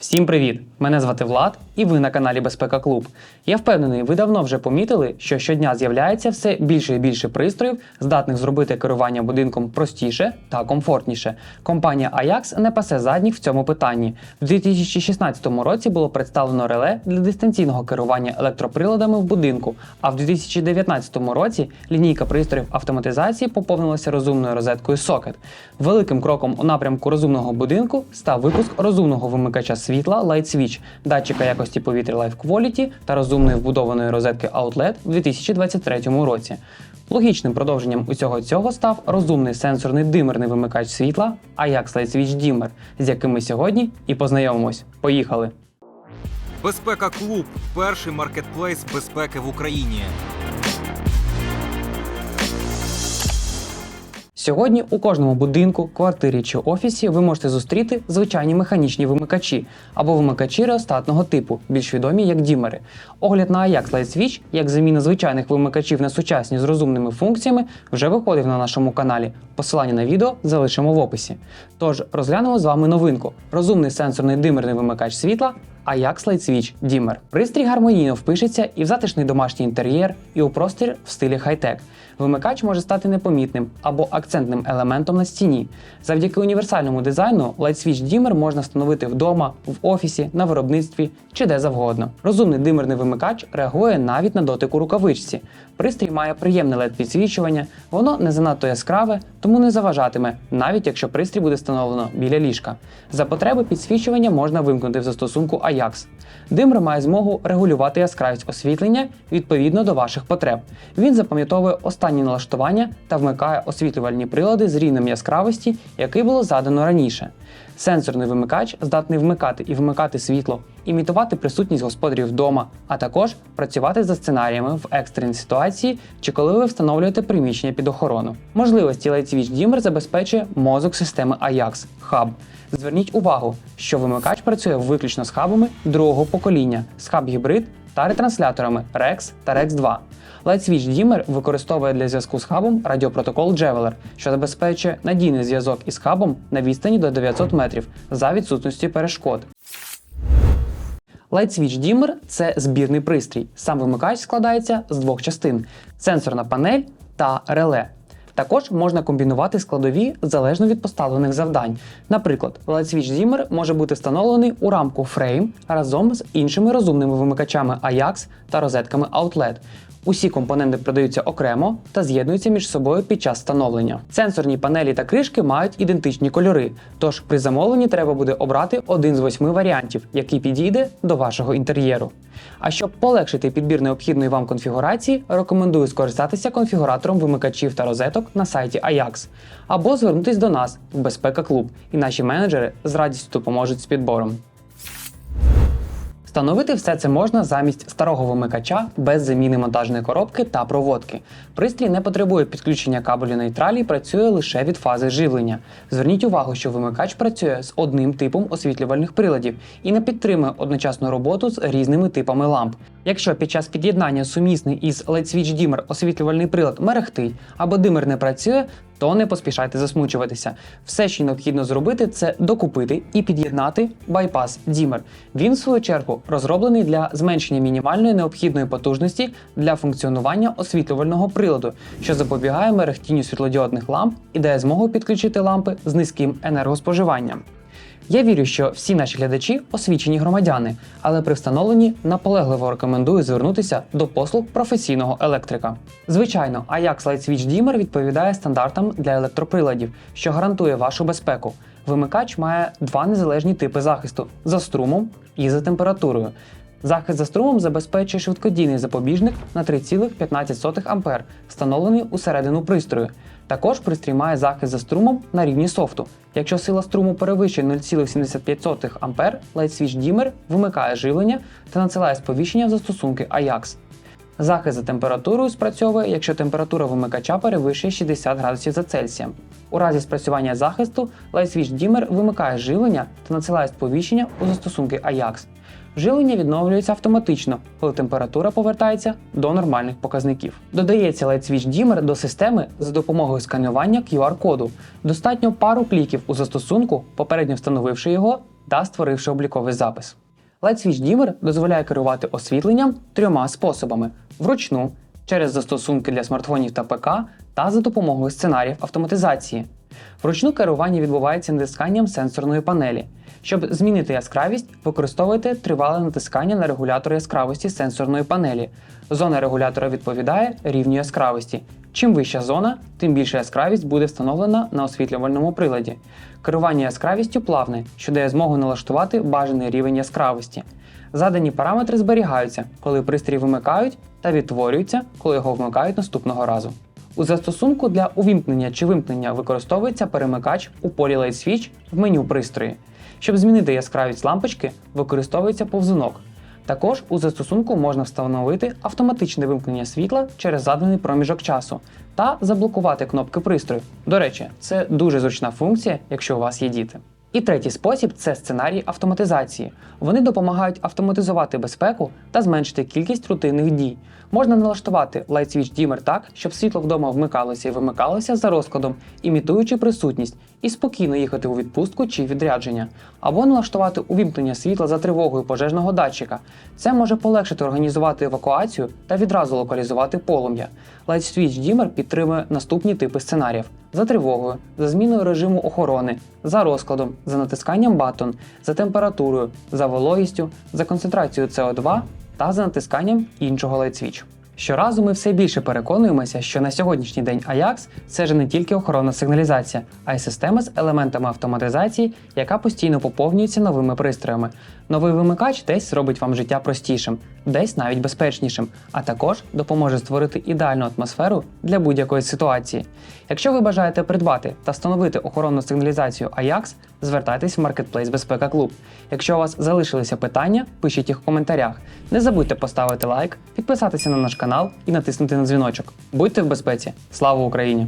Всім привіт! Мене звати Влад, і ви на каналі Безпека Клуб. Я впевнений, ви давно вже помітили, що щодня з'являється все більше і більше пристроїв, здатних зробити керування будинком простіше та комфортніше. Компанія Ajax не пасе задніх в цьому питанні. В 2016 році було представлено реле для дистанційного керування електроприладами в будинку. А в 2019 році лінійка пристроїв автоматизації поповнилася розумною розеткою Socket. Великим кроком у напрямку розумного будинку став випуск розумного вимикача світла Light Switch, датчика якості повітря Life Quality та розумної вбудованої розетки Outlet в 2023 році. Логічним продовженням усього цього став розумний сенсорний димерний вимикач світла Ajax Light Switch Dimmer, з яким ми сьогодні і познайомимось. Поїхали! Безпека Клуб перший маркетплейс безпеки в Україні. Сьогодні у кожному будинку, квартирі чи офісі ви можете зустріти звичайні механічні вимикачі або вимикачі реостатного типу, більш відомі як дімери. Огляд на Ajax Light Switch, як заміна звичайних вимикачів на сучасні з розумними функціями, вже виходив на нашому каналі. Посилання на відео залишимо в описі. Тож розглянемо з вами новинку: розумний сенсорний димерний вимикач світла Ajax Light Switch Dimmer. Пристрій гармонійно впишеться і в затишний домашній інтер'єр, і у простір в стилі хай-тек. Вимикач може стати непомітним або акцентним елементом на стіні. Завдяки універсальному дизайну Light Switch Dimmer можна встановити вдома, в офісі, на виробництві чи де завгодно. Розумний димерний вимикач реагує навіть на дотик у рукавичці. Пристрій має приємне led підсвічування, воно не занадто яскраве, тому не заважатиме, навіть якщо пристрій буде встановлено біля ліжка. За потреби підсвічування можна вимкнути в застосунку Ajax. Димр має змогу регулювати яскравість освітлення відповідно до ваших потреб. Він запам'ятовує останні налаштування та вмикає освітлювальні прилади з рівнем яскравості, який було задано раніше. Сенсорний вимикач здатний вмикати і вмикати світло, імітувати присутність господарів вдома, а також працювати за сценаріями в екстреній ситуації чи коли ви встановлюєте приміщення під охорону. Можливості Light Switch Dimmer забезпечує мозок системи Ajax Hub. Зверніть увагу, що вимикач працює виключно з хабами другого покоління з Hub Hybrid та ретрансляторами REX та REX 2. Light Switch Dimmer використовує для зв'язку з хабом радіопротокол Javeler, що забезпечує надійний зв'язок із хабом на відстані до 900 метрів за відсутності перешкод. Light Switch Dimmer – це збірний пристрій. Сам вимикач складається з двох частин: сенсорна панель та реле. Також можна комбінувати складові залежно від поставлених завдань. Наприклад, Lightswitch Zimmer може бути встановлений у рамку Frame разом з іншими розумними вимикачами Ajax та розетками Outlet. Усі компоненти продаються окремо та з'єднуються між собою під час встановлення. Сенсорні панелі та кришки мають ідентичні кольори, тож при замовленні треба буде обрати один з восьми варіантів, який підійде до вашого інтер'єру. А щоб полегшити підбір необхідної вам конфігурації, рекомендую скористатися конфігуратором вимикачів та розеток на сайті Ajax або звернутися до нас в Безпека Клуб, і наші менеджери з радістю допоможуть з підбором. Встановити все це можна замість старого вимикача без заміни монтажної коробки та проводки. Пристрій не потребує підключення кабелю нейтралі працює лише від фази живлення. Зверніть увагу, що вимикач працює з одним типом освітлювальних приладів і не підтримує одночасну роботу з різними типами ламп. Якщо під час під'єднання сумісний із Light Switch Dimmer освітлювальний прилад мерехтить або димер не працює, то не поспішайте засмучуватися. Все, що необхідно зробити, це докупити і під'єднати байпас Dimmer. Він, в свою чергу, розроблений для зменшення мінімальної необхідної потужності для функціонування освітлювального приладу, що запобігає мерехтінню світлодіодних ламп і дає змогу підключити лампи з низьким енергоспоживанням. Я вірю, що всі наші глядачі освічені громадяни, але при встановленні наполегливо рекомендую звернутися до послуг професійного електрика. Звичайно, Ajax Light Switch Dimmer відповідає стандартам для електроприладів, що гарантує вашу безпеку. Вимикач має два незалежні типи захисту за струмом і за температурою. Захист за струмом забезпечує швидкодійний запобіжник на 3,15 А, встановлений усередину пристрою. Також пристрій має захист за струмом на рівні софту. Якщо сила струму перевищує 0,75 А, Light Switch Dimmer вимикає живлення та надсилає сповіщення в застосунки Ajax. Захист за температурою спрацьовує, якщо температура вимикача перевищує 60 градусів за Цельсієм. У разі спрацювання захисту Light Switch Dimmer вимикає живлення та надсилає сповіщення у застосунки Ajax. Живлення відновлюється автоматично, коли температура повертається до нормальних показників. Додається Light Switch Dimmer до системи за допомогою сканування QR-коду. Достатньо пару кліків у застосунку, попередньо встановивши його, та створивши обліковий запис. Lightswitch Dimmer дозволяє керувати освітленням трьома способами: вручну, через застосунки для смартфонів та ПК та за допомогою сценаріїв автоматизації. Вручну керування відбувається натисканням сенсорної панелі. Щоб змінити яскравість, використовуйте тривале натискання на регулятор яскравості сенсорної панелі. Зона регулятора відповідає рівню яскравості. Чим вища зона, тим більша яскравість буде встановлена на освітлювальному приладі. Керування яскравістю плавне, що дає змогу налаштувати бажаний рівень яскравості. Задані параметри зберігаються, коли пристрій вимикають, та відтворюються, коли його вмикають наступного разу. У застосунку для увімкнення чи вимкнення використовується перемикач у полі Light Switch в меню пристрої. Щоб змінити яскравість лампочки, використовується повзунок. Також у застосунку можна встановити автоматичне вимкнення світла через заданий проміжок часу та заблокувати кнопки пристрою. До речі, це дуже зручна функція, якщо у вас є діти. І третій спосіб це сценарії автоматизації. Вони допомагають автоматизувати безпеку та зменшити кількість рутинних дій. Можна налаштувати Light Switch Dimmer так, щоб світло вдома вмикалося і вимикалося за розкладом, імітуючи присутність, і спокійно їхати у відпустку чи відрядження, або налаштувати увімкнення світла за тривогою пожежного датчика. Це може полегшити організувати евакуацію та відразу локалізувати полум'я. Light Switch Dimmer підтримує наступні типи сценаріїв: за тривогою, за зміною режиму охорони, за розкладом, за натисканням батон, за температурою, за вологістю, за концентрацією СО2 та за натисканням іншого Switch. Щоразу ми все більше переконуємося, що на сьогоднішній день Ajax – це ж не тільки охоронна сигналізація, а й система з елементами автоматизації, яка постійно поповнюється новими пристроями. Новий вимикач десь зробить вам життя простішим, десь навіть безпечнішим, а також допоможе створити ідеальну атмосферу для будь-якої ситуації. Якщо ви бажаєте придбати та встановити охоронну сигналізацію Ajax, звертайтесь в Marketplace Безпека Клуб. Якщо у вас залишилися питання, пишіть їх в коментарях. Не забудьте поставити лайк, підписатися на наш канал і натиснути на дзвіночок. Будьте в безпеці! Слава Україні!